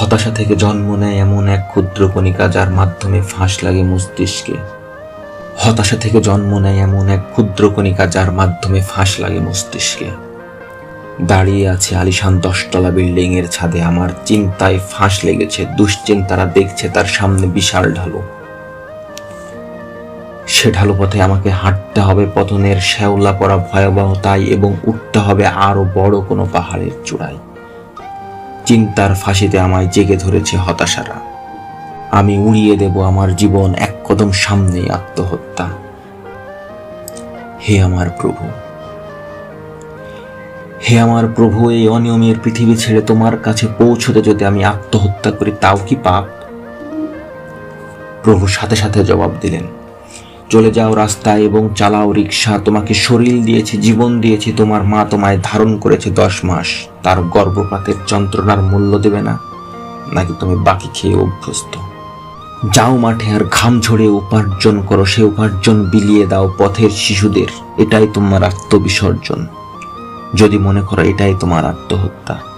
হতাশা থেকে জন্ম নেয় এমন এক ক্ষুদ্র কণিকা যার মাধ্যমে ফাঁস লাগে মস্তিষ্কে। হতাশা থেকে জন্ম নেয় এমন এক ক্ষুদ্র কণিকা যার মাধ্যমে ফাঁস লাগে মস্তিষ্কে। দাঁড়িয়ে আছে আলিশান দশতলা বিল্ডিং এর ছাদে। আমার চিন্তায় ফাঁস লেগেছে, দুশ্চিন্তারা দেখছে তার সামনে বিশাল ঢালু। সে ঢালু পথে আমাকে হাঁটতে হবে, পতনের শ্যাওলা পড়া ভয়াবহতায়, এবং উঠতে হবে আরও বড় কোনো পাহাড়ের চূড়ায়। চিন্তার ফাঁসিতে আমায় জেগে ধরেছে হতাশারা। আমি উড়িয়ে দেব আমার জীবন এক কদম সামনেই আত্মহত্যা। হে আমার প্রভু। হে আমার প্রভু, এই অনিয়মের পৃথিবী ছেড়ে তোমার কাছে পৌঁছতে যদি আমি আত্মহত্যা করি, তাও কি পাপ? প্রভু সাথে সাথে জবাব দিলেন। চলে যাও রাস্তায় এবং চালাও রিক্সা। তোমাকে শরীর দিয়েছে, জীবন দিয়েছে, তোমার মা তোমায় ধারণ করেছে দশ মাস। তার গর্ভপাতের যন্ত্রণার মূল্য দেবে না, নাকি তুমি বাকি খেয়ে অভ্যস্ত। যাও মাঠে আর ঘাম ঝরে উপার্জন করো, সে উপার্জন বিলিয়ে দাও পথের শিশুদের। এটাই তোমার আত্মবিসর্জন। যদি মনে করো এটাই তোমার আত্মহত্যা।